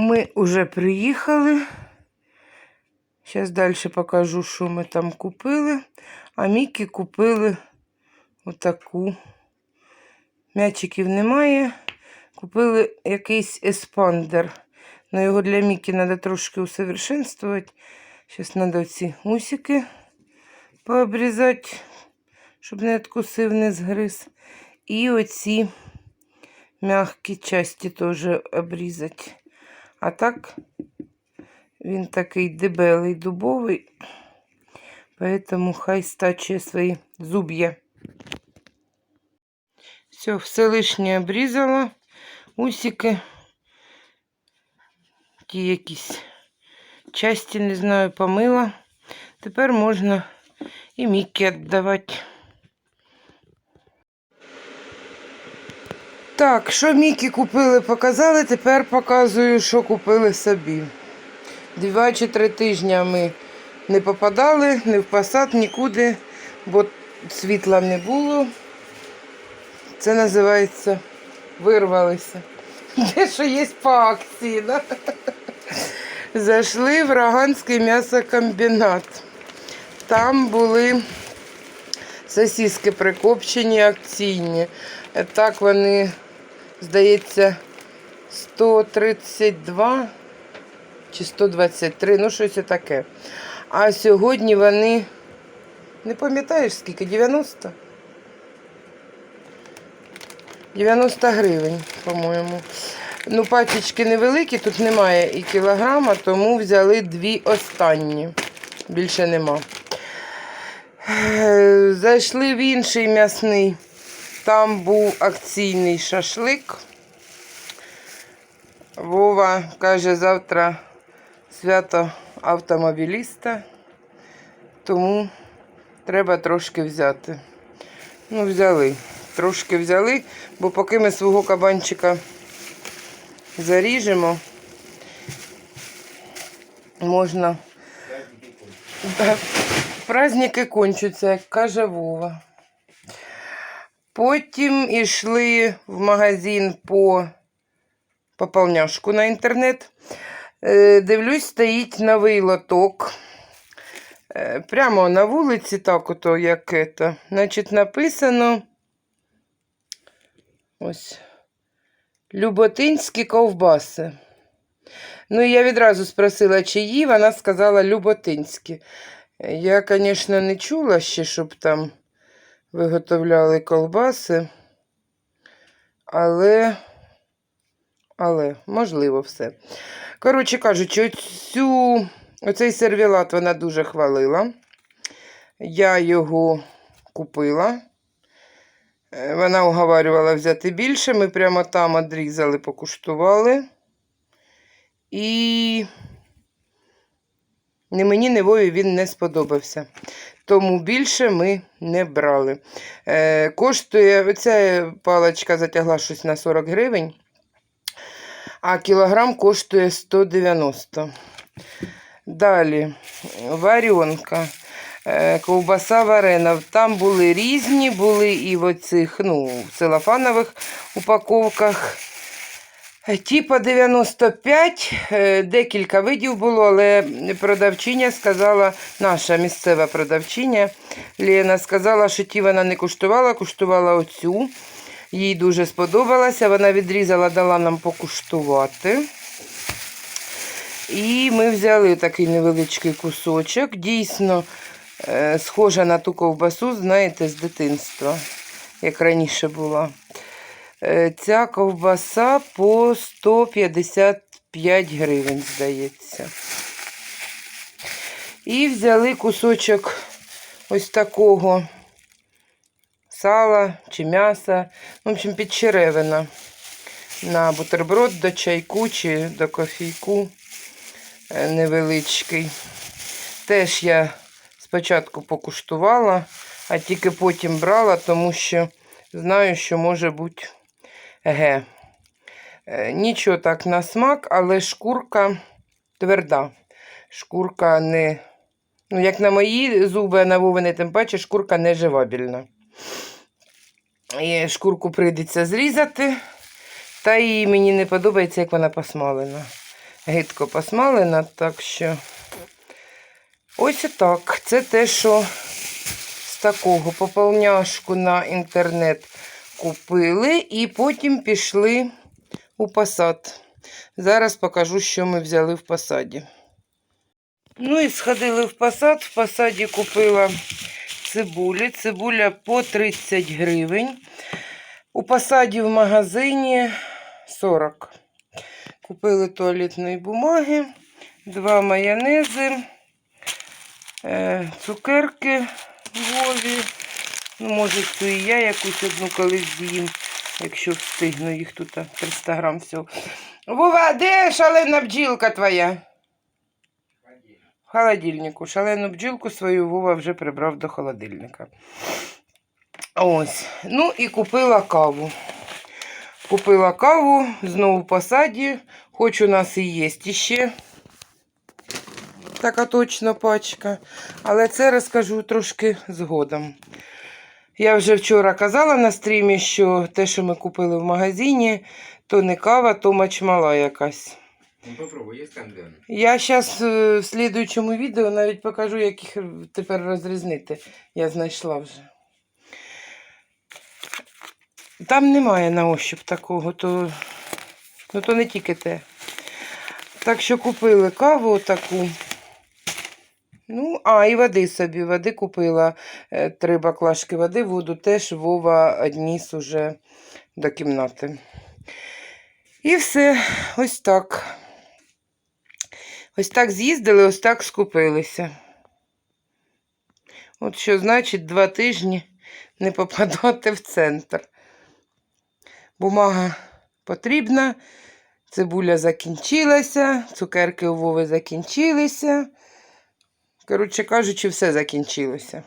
Ми вже приїхали. Зараз далі покажу, що ми там купили. А Мікі купили отаку. М'ячиків немає. Купили якийсь еспандер. Но його для Мікі треба трошки усовершенствувати. Зараз треба ці усики пообрізати, щоб не відкусив, не згриз. І оці м'які часті теж обрізати. А так він такий дебелий дубовий, поэтому хай стачує свої зуб'я. Все, все лишнє обрізала, усики, ті якісь часті, не знаю, помила. Тепер можна і Мікі віддавати. Так, що Мікі купили, показали, тепер показую, що купили собі. Два чи три тижні ми не попадали, не в посад, нікуди, бо світла не було. Це називається вирвалися. Де що є по акції, да? Зайшли в Роганський м'ясокомбінат. Там були сосиски прикопчені, акційні. Е, Так вони, здається, 132 чи 123, ну щось таке. А сьогодні вони, не пам'ятаєш скільки? 90? 90 гривень, по-моєму. Ну, пачечки невеликі, тут немає і кілограма, тому взяли дві останні. Більше нема. Е, Зайшли в інший м'ясний. Там був акційний шашлик. Вова каже, завтра свято автомобіліста, тому треба трошки взяти. Ну, взяли. Трошки взяли, бо поки ми свого кабанчика заріжемо, можна. Праздники кончаться, як каже Вова. Потім йшли в магазин по пополняшку на інтернет. Е, Дивлюсь, стоїть новий лоток. Е, Прямо на вулиці, так ото, як це. Значить, написано ось Люботинські ковбаси. Ну, я відразу спросила, чиї, вона сказала Люботинські. Я, звісно, не чула ще, щоб там виготовляли колбаси, але, але, можливо, все. Коротше кажучи, оцю, оцей сервілат вона дуже хвалила. Я його купила. Е, Вона уговарювала взяти більше. Ми прямо там відрізали, покуштували. І ні мені, ні Вові він не сподобався. Тому більше ми не брали. Е, коштує, оця паличка затягла щось на 40 гривень, а кілограм коштує 190. Далі варенка, е, ковбаса варена. Там були різні, були і в оцих ну, целофанових упаковках. Е, Типа 95, е, декілька видів було, але продавчиня сказала, наша місцева продавчиня Лена сказала, що ті вона не куштувала, куштувала оцю. Їй дуже сподобалася. Вона відрізала, дала нам покуштувати. І ми взяли такий невеличкий кусочок. Дійсно, е, схожа на ту ковбасу, знаєте, з дитинства, як раніше була. Е, Ця ковбаса по 155 гривень, здається. І взяли кусочок ось такого сала чи м'яса, в общем, підчеревина на бутерброд до чайку чи до кофійку е, невеличкий. Теж я спочатку покуштувала, а тільки потім брала, тому що знаю, що може бути ге. Е, Нічого так на смак, але шкурка тверда. Шкурка не, ну, як на мої зуби, а на Вовини, тим паче, шкурка не живабільна. І шкурку прийдеться зрізати, та і мені не подобається, як вона посмалена. гидко посмалена, так що ось і так. Це те, що з такого поповняшку на інтернет купили і потім пішли у посад. Зараз покажу, що ми взяли в посаді. Ну і сходили в посад. В посаді купила цибулі. Цибуля по 30 гривень. У посаді в магазині 40. Купили туалетної бумаги, два майонези, е, цукерки Вові. Ну, може, цю і я якусь одну колись з'їм, якщо встигну їх тут 300 грам всього. Вова, де шалена бджілка твоя? В холодильнику. Шалену бджілку свою Вова вже прибрав до холодильника. Ось. Ну і купила каву. Купила каву знову в посаді. Хоч у нас і є ще така точно пачка. Але це розкажу трошки згодом. Я вже вчора казала на стрімі, що те, що ми купили в магазині, то не кава, то мачмала якась. Ну попробуй, есть канден. Я зараз в слідуючому відео навіть покажу, як їх тепер розрізнити. Я знайшла вже. Там немає на ощуп такого, то, ну, то не тільки те. Так що купили каву таку. Ну, а, і води собі. Води купила е, три баклажки води, воду теж Вова одніс уже до кімнати. І все, ось так. Ось так з'їздили, ось так скупилися. От що значить два тижні не попадати в центр. Бумага потрібна, цибуля закінчилася, цукерки у Вови закінчилися. Коротше кажучи, все закінчилося.